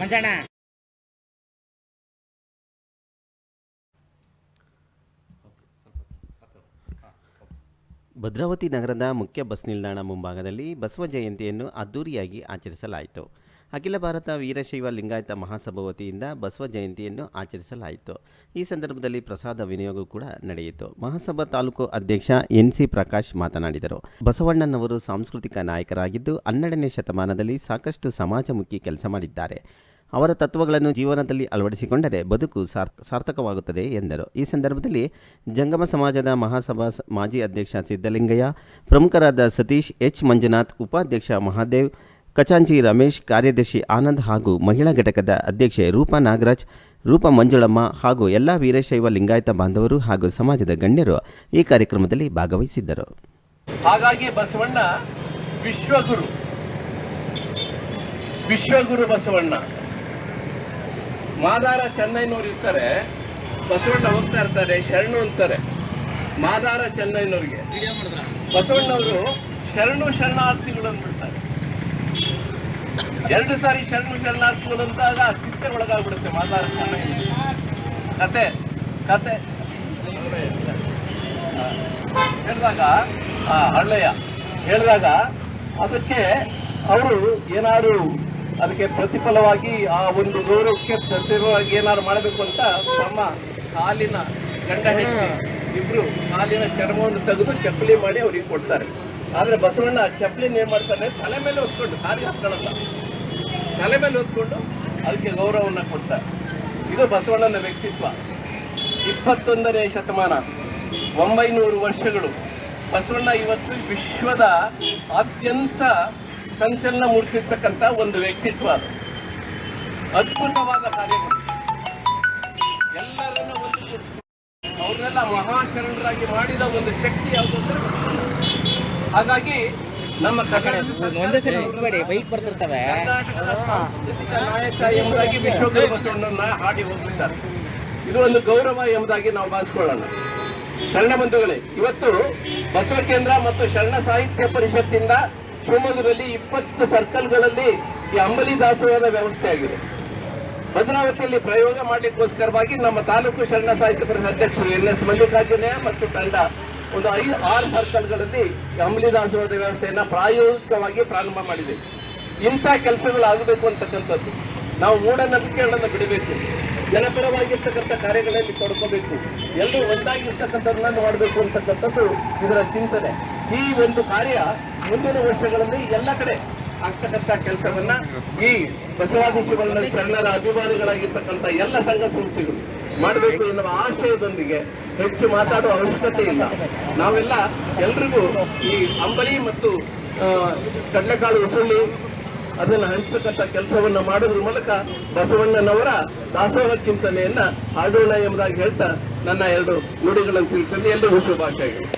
ಮಂಜಣ್ಣ. ಭದ್ರಾವತಿ ನಗರದ ಮುಖ್ಯ ಬಸ್ ನಿಲ್ದಾಣ ಮುಂಭಾಗದಲ್ಲಿ ಬಸವ ಜಯಂತಿಯನ್ನು ಅದ್ದೂರಿಯಾಗಿ ಆಚರಿಸಲಾಯಿತು. ಅಖಿಲ ಭಾರತ ವೀರಶೈವ ಲಿಂಗಾಯತ ಮಹಾಸಭಾ ವತಿಯಿಂದ ಬಸವ ಜಯಂತಿಯನ್ನು ಆಚರಿಸಲಾಯಿತು. ಈ ಸಂದರ್ಭದಲ್ಲಿ ಪ್ರಸಾದ ವಿನಿಯೋಗ ಕೂಡ ನಡೆಯಿತು. ಮಹಾಸಭಾ ತಾಲೂಕು ಅಧ್ಯಕ್ಷ ಎನ್ ಸಿ ಪ್ರಕಾಶ್ ಮಾತನಾಡಿದರು. ಬಸವಣ್ಣನವರು ಸಾಂಸ್ಕೃತಿಕ ನಾಯಕರಾಗಿದ್ದು ಹನ್ನೆರಡನೇ ಶತಮಾನದಲ್ಲಿ ಸಾಕಷ್ಟು ಸಮಾಜಮುಖಿ ಕೆಲಸ ಮಾಡಿದ್ದಾರೆ. ಅವರ ತತ್ವಗಳನ್ನು ಜೀವನದಲ್ಲಿ ಅಳವಡಿಸಿಕೊಂಡರೆ ಬದುಕು ಸಾರ್ ಸಾರ್ಥಕವಾಗುತ್ತದೆ ಎಂದರು. ಈ ಸಂದರ್ಭದಲ್ಲಿ ಜಂಗಮ ಸಮಾಜದ ಮಹಾಸಭಾ ಮಾಜಿ ಅಧ್ಯಕ್ಷ ಸಿದ್ದಲಿಂಗಯ್ಯ, ಪ್ರಮುಖರಾದ ಸತೀಶ್ ಎಚ್ ಮಂಜುನಾಥ್, ಉಪಾಧ್ಯಕ್ಷ ಮಹಾದೇವ್ ಕಚಾಂಚಿ ರಮೇಶ್ ಕಾರ್ಯದರ್ಶಿ ಆನಂದ್ ಹಾಗೂ ಮಹಿಳಾ ಘಟಕದ ಅಧ್ಯಕ್ಷೆ ರೂಪಾ ನಾಗರಾಜ್, ರೂಪ ಮಂಜುಳಮ್ಮ ಹಾಗೂ ಎಲ್ಲ ವೀರಶೈವ ಲಿಂಗಾಯತ ಬಾಂಧವರು ಹಾಗೂ ಸಮಾಜದ ಗಣ್ಯರು ಈ ಕಾರ್ಯಕ್ರಮದಲ್ಲಿ ಭಾಗವಹಿಸಿದ್ದರು. ಹಾಗಾಗಿ ಬಸವಣ್ಣ, ವಿಶ್ವಗುರು. ವಿಶ್ವಗುರು ಬಸವಣ್ಣ. ಮಾದಾರ ಚೆನ್ನೈನವ್ರು ಇರ್ತಾರೆ, ಬಸವಣ್ಣ ಹೋಗ್ತಾ ಇರ್ತಾರೆ, ಶರಣು ಅಂತಾರೆ. ಮಾದಾರ ಚೆನ್ನೈನವ್ರಿಗೆ. ಬಸವಣ್ಣವರು ಶರಣು ಶರಣಾರ್ಥಿಗಳು ಅಂದ್ಬಿಡ್ತಾರೆ. ಎರಡು ಸಾರಿ ಶರಣು ಶರಣಾರ್ಥಿಗಳು ಚಿಂತೆ ಒಳಗಾಗ್ಬಿಡುತ್ತೆ ಮಾತಾಡ ಕತೆ ಕತೆ. ಹೇಳಿದಾಗ, ಆ, ಹಳ್ಳೆಯ ಹೇಳಿದಾಗ ಅದಕ್ಕೆ ಅವರು ಏನಾದ್ರು ಅದಕ್ಕೆ ಪ್ರತಿಫಲವಾಗಿ ಆ ಒಂದು ಗೌರವಕ್ಕೆ ಪ್ರತಿಫಲವಾಗಿ ಏನಾದ್ರು ಮಾಡಬೇಕು ಅಂತ ತಮ್ಮ ಕಾಲಿನ ಗಂಡ ಹೆಣ್ಣು ಇಬ್ರು ಕಾಲಿನ ಚರ್ಮವನ್ನು ತೆಗೆದು ಚಪ್ಪಲಿ ಮಾಡಿ ಅವ್ರಿಗೆ ಕೊಡ್ತಾರೆ. ಆದ್ರೆ ಬಸವಣ್ಣ ಚಪ್ಪಲಿನ ಏನು ಮಾಡ್ತಾರೆ? ತಲೆ ಮೇಲೆ ಹೊತ್ಕೊಂಡು ಕಾಲಿಗೆ ಹಾಕೊಳ್ಳಲ್ಲ ತಲೆ ಮೇಲೆ ಹೊತ್ಕೊಂಡು ಅದಕ್ಕೆ ಗೌರವವನ್ನು ಕೊಡ್ತಾರೆ. ಇದು ಬಸವಣ್ಣನ ವ್ಯಕ್ತಿತ್ವ. ಇಪ್ಪತ್ತೊಂದನೇ ಶತಮಾನ, ಒಂಬೈನೂರು ವರ್ಷಗಳು. ಬಸವಣ್ಣ ಇವತ್ತು ವಿಶ್ವದ ಅತ್ಯಂತ ಸಂಚಲನ ಮೂಡಿಸಿರ್ತಕ್ಕಂಥ ಒಂದು ವ್ಯಕ್ತಿತ್ವ ಅದು. ಅದ್ಭುತವಾದ ಕಾರ್ಯಗಳು. ಎಲ್ಲರನ್ನು ಅವ್ರನ್ನೆಲ್ಲ ಮಹಾಶರಣರಾಗಿ ಮಾಡಿದ ಒಂದು ಶಕ್ತಿ ಯಾವುದು ಅಂದ್ರೆ. ಹಾಗಾಗಿ ನಮ್ಮ ಕರ್ನಾಟಕ ಒಂದೇ ಸರಿ ಬೈಕ್ ಬರ್ತಿರ್ತವೆ. ನಾಯಕ ಎಂಬುದಾಗಿ ವಿಶ್ವಗುರು ಬಸವಣ್ಣನ ಹಾಡಿ ಇದು ಒಂದು ಗೌರವ ಎಂಬುದಾಗಿ ನಾವು ಭಾವಿಸ್ಕೊಳ್ಳೋಣ. ಶರಣ ಬಂಧುಗಳೇ ಇವತ್ತು ಬಸವ ಕೇಂದ್ರ ಮತ್ತು ಶರಣ ಸಾಹಿತ್ಯ ಪರಿಷತ್ತಿಂದ ಶಿವಮೊಗ್ಗದಲ್ಲಿ ಇಪ್ಪತ್ತು ಸರ್ಕಲ್ಗಳಲ್ಲಿ ಈ ಅಂಬಲಿ ದಾಸೋಹದ ವ್ಯವಸ್ಥೆ ಆಗಿದೆ. ಭದ್ರಾವತಿಯಲ್ಲಿ ಪ್ರಯೋಗ ಮಾಡಲಿಕ್ಕೋಸ್ಕರವಾಗಿ ನಮ್ಮ ತಾಲೂಕು ಶರಣ ಸಾಹಿತ್ಯ ಪರಿಷತ್ ಅಧ್ಯಕ್ಷರು ಎನ್ ಎಸ್ ಮಲ್ಲಿಕಾರ್ಜುನಯ್ಯ ಮತ್ತು ತಂಡ ಒಂದು ಐದು ಆರು ಅಂಬಲಿ ದಾಸೋಹದ ವ್ಯವಸ್ಥೆಯನ್ನ ಪ್ರಾಯೋಗಿಕವಾಗಿ ಪ್ರಾರಂಭ ಮಾಡಿದೆ. ಇಂಥ ಕೆಲಸಗಳು ಆಗಬೇಕು ಅಂತಕ್ಕಂಥದ್ದು. ನಾವು ಮೂಢನಂಬಿಕೆಗಳನ್ನು ಬಿಡಬೇಕು. ಜನಪರವಾಗಿರ್ತಕ್ಕಂಥ ಕಾರ್ಯಗಳಲ್ಲಿ ತೊಡ್ಕೋಬೇಕು. ಎಲ್ಲರೂ ಒಂದಾಗಿರ್ತಕ್ಕಂಥದ್ದನ್ನ ಮಾಡಬೇಕು ಅಂತಕ್ಕಂಥದ್ದು ಇದರ ಚಿಂತನೆ. ಈ ಒಂದು ಕಾರ್ಯ ಮುಂದಿನ ವರ್ಷಗಳಲ್ಲಿ ಎಲ್ಲ ಕಡೆ ಆಗ್ತಕ್ಕಂಥ ಕೆಲಸವನ್ನ ಈ ಬಸವಾದಿ ಸಣ್ಣರ ಶರಣರ ಅಭಿಮಾನಿಗಳಾಗಿರ್ತಕ್ಕಂಥ ಎಲ್ಲ ಸಂಘ ಸಂಸ್ಥೆಗಳು ಮಾಡಬೇಕು ಎನ್ನುವ ಆಶಯದೊಂದಿಗೆ ಹೆಚ್ಚು ಮಾತಾಡುವ ಅವಶ್ಯಕತೆ ಇಲ್ಲ. ನಾವೆಲ್ಲ ಎಲ್ರಿಗೂ ಈ ಅಂಬಲಿ ಮತ್ತು ಕಡಲೆಕಾಳು ಉಸುಳಿ ಅದನ್ನು ಹಂಚತಕ್ಕಂಥ ಕೆಲಸವನ್ನು ಮಾಡೋದ್ರ ಮೂಲಕ ಬಸವಣ್ಣನವರ ದಾಸೋಹ ಚಿಂತನೆಯನ್ನ ಆಡೋಣ ಎಂಬುದಾಗಿ ಹೇಳ್ತಾ ನನ್ನ ಎರಡು ನುಡಿಗಳನ್ನು ತಿಳಿಸಲು ಎಲ್ಲರಿಗೂ ಶುಭಾಶಯಗಳು.